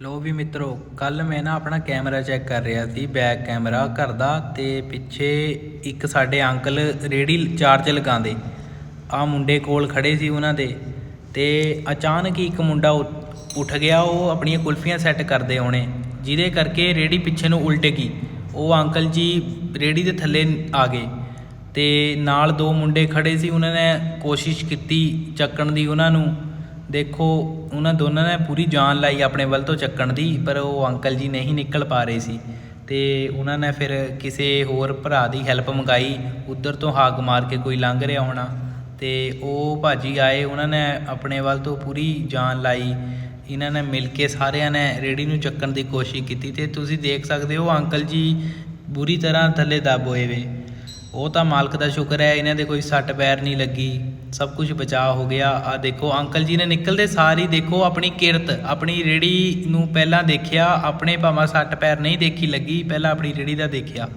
ਲੋ ਵੀ ਮਿੱਤਰੋ ਕੱਲ ਮੈਂ ਨਾ ਆਪਣਾ ਕੈਮਰਾ ਚੈੱਕ ਕਰ ਰਿਹਾ ਸੀ, ਬੈਕ ਕੈਮਰਾ ਘਰ ਦਾ ਤੇ ਪਿੱਛੇ ਇੱਕ ਸਾਡੇ ਅੰਕਲ ਰੇੜੀ ਚਾਰਜ ਲਗਾਉਂਦੇ। ਆ ਮੁੰਡੇ ਕੋਲ ਖੜੇ ਸੀ ਉਹਨਾਂ ਦੇ ਤੇ ਅਚਾਨਕ ਹੀ ਇੱਕ ਮੁੰਡਾ ਉ- ਉੱਠ ਗਿਆ, ਉਹ ਆਪਣੀਆਂ ਕੁਲਫੀਆਂ ਸੈੱਟ ਕਰਦੇ ਹੋਣੇ ਜਿਹਦੇ ਕਰਕੇ ਰੇੜੀ ਪਿੱਛੇ ਨੂੰ ਉਲਟ ਗਈ। ਉਹ ਅੰਕਲ ਜੀ ਰੇੜੀ ਦੇ ਥੱਲੇ ਆ ਗਏ ਤੇ ਨਾਲ ਦੋ ਮੁੰਡੇ ਖੜੇ ਸੀ, ਉਹਨਾਂ ਨੇ ਕੋਸ਼ਿਸ਼ ਕੀਤੀ ਚੱਕਣ ਦੀ ਉਹਨਾਂ ਨੂੰ। ਦੇਖੋ, ਉਹਨਾਂ ਦੋਨਾਂ ਨੇ ਪੂਰੀ ਜਾਨ ਲਾਈ ਆਪਣੇ ਵੱਲ ਤੋਂ ਚੱਕਣ ਦੀ, ਪਰ ਉਹ ਅੰਕਲ ਜੀ ਨਹੀਂ ਨਿਕਲ ਪਾ ਰਹੇ ਸੀ। ਤੇ ਉਹਨਾਂ ਨੇ ਫਿਰ ਕਿਸੇ ਹੋਰ ਭਰਾ ਦੀ ਹੈਲਪ ਮੰਗਾਈ, ਉਧਰ ਤੋਂ ਹਾਕ ਮਾਰ ਕੇ ਕੋਈ ਲੰਘ ਰਿਹਾ ਹੋਣਾ। ਤੇ ਉਹ ਭਾਜੀ ਆਏ, ਉਹਨਾਂ ਨੇ ਆਪਣੇ ਵੱਲ ਤੋਂ ਪੂਰੀ ਜਾਨ ਲਾਈ। ਇਹਨਾਂ ਨੇ ਮਿਲ ਕੇ ਸਾਰਿਆਂ ਨੇ ਰੇੜੀ ਨੂੰ ਚੱਕਣ ਦੀ ਕੋਸ਼ਿਸ਼ ਕੀਤੀ ਤੇ ਤੁਸੀਂ ਦੇਖ ਸਕਦੇ ਹੋ, ਅੰਕਲ ਜੀ ਬੁਰੀ ਤਰ੍ਹਾਂ ਥੱਲੇ ਦੱਬ ਹੋਏ ਵੇ। ਉਹ ਤਾਂ ਮਾਲਕ ਦਾ ਸ਼ੁਕਰ ਹੈ, ਇਹਨਾਂ ਦੇ ਕੋਈ ਸੱਟ ਪੈਰ ਨਹੀਂ ਲੱਗੀ। ਸਭ ਕੁਝ ਬਚਾਅ ਹੋ ਗਿਆ। ਆ ਦੇਖੋ, ਅੰਕਲ ਜੀ ਨੇ ਨਿਕਲਦੇ ਸਾਰੀ ਦੇਖੋ ਆਪਣੀ ਕਿਰਤ, ਆਪਣੀ ਰੇੜੀ ਨੂੰ ਪਹਿਲਾਂ ਦੇਖਿਆ, ਆਪਣੇ ਭਾਵੇਂ ਸੱਟ ਪੈਰ ਨਹੀਂ ਦੇਖੀ ਲੱਗੀ, ਪਹਿਲਾਂ ਆਪਣੀ ਰੇੜੀ ਦਾ ਦੇਖਿਆ।